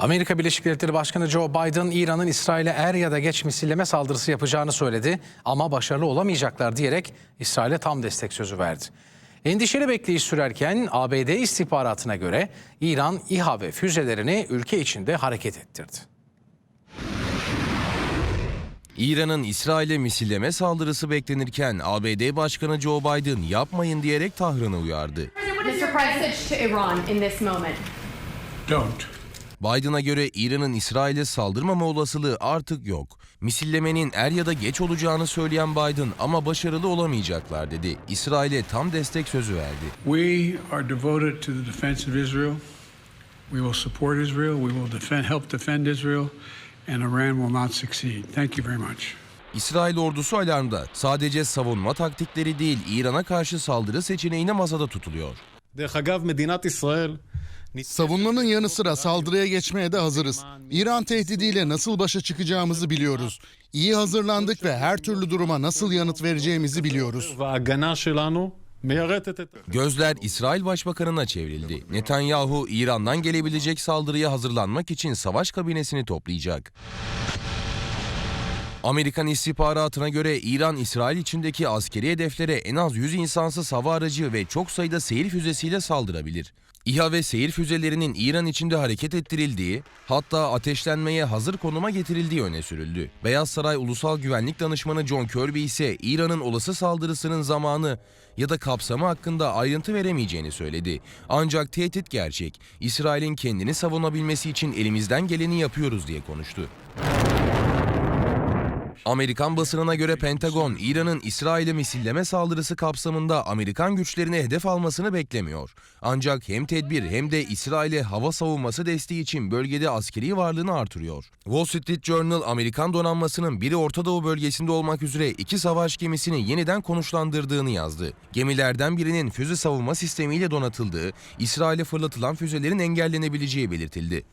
Amerika Birleşik Devletleri Başkanı Joe Biden, İran'ın İsrail'e er ya da geç misilleme saldırısı yapacağını söyledi ama başarılı olamayacaklar diyerek İsrail'e tam destek sözü verdi. Endişeli bekleyiş sürerken ABD istihbaratına göre İran İHA ve füzelerini ülke içinde hareket ettirdi. İran'ın İsrail'e misilleme saldırısı beklenirken ABD Başkanı Joe Biden yapmayın diyerek Tahran'ı uyardı. Mr. Message to Iran in this moment. Don't. Biden'a göre İran'ın İsrail'e saldırmama olasılığı artık yok. Misillemenin er ya da geç olacağını söyleyen Biden ama başarılı olamayacaklar dedi. İsrail'e tam destek sözü verdi. We are devoted to the defense of Israel. We will support Israel. We will defend, help defend Israel and Iran will not succeed. Thank you very much. İsrail ordusu alarmda. Sadece savunma taktikleri değil, İran'a karşı saldırı seçeneğine masada tutuluyor. Deh agav, Medinat İsrail Savunmanın yanı sıra saldırıya geçmeye de hazırız. İran tehdidiyle nasıl başa çıkacağımızı biliyoruz. İyi hazırlandık ve her türlü duruma nasıl yanıt vereceğimizi biliyoruz. Gözler İsrail Başbakanı'na çevrildi. Netanyahu İran'dan gelebilecek saldırıya hazırlanmak için savaş kabinesini toplayacak. Amerikan istihbaratına göre İran, İsrail içindeki askeri hedeflere en az 100 insansız hava aracı ve çok sayıda seyir füzesiyle saldırabilir. İHA ve seyir füzelerinin İran içinde hareket ettirildiği, hatta ateşlenmeye hazır konuma getirildiği öne sürüldü. Beyaz Saray Ulusal Güvenlik Danışmanı John Kirby ise İran'ın olası saldırısının zamanı ya da kapsamı hakkında ayrıntı veremeyeceğini söyledi. Ancak tehdit gerçek. İsrail'in kendini savunabilmesi için elimizden geleni yapıyoruz diye konuştu. Amerikan basınına göre Pentagon, İran'ın İsrail'e misilleme saldırısı kapsamında Amerikan güçlerini hedef almasını beklemiyor. Ancak hem tedbir hem de İsrail'e hava savunması desteği için bölgede askeri varlığını artırıyor. Wall Street Journal, Amerikan donanmasının biri Orta Doğu bölgesinde olmak üzere iki savaş gemisini yeniden konuşlandırdığını yazdı. Gemilerden birinin füze savunma sistemiyle donatıldığı, İsrail'e fırlatılan füzelerin engellenebileceği belirtildi.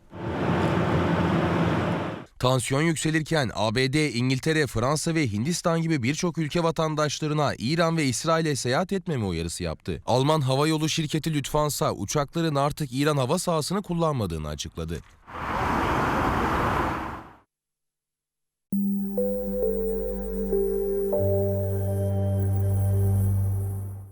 Tansiyon yükselirken ABD, İngiltere, Fransa ve Hindistan gibi birçok ülke vatandaşlarına İran ve İsrail'e seyahat etmeme uyarısı yaptı. Alman havayolu şirketi Lufthansa uçakların artık İran hava sahasını kullanmadığını açıkladı.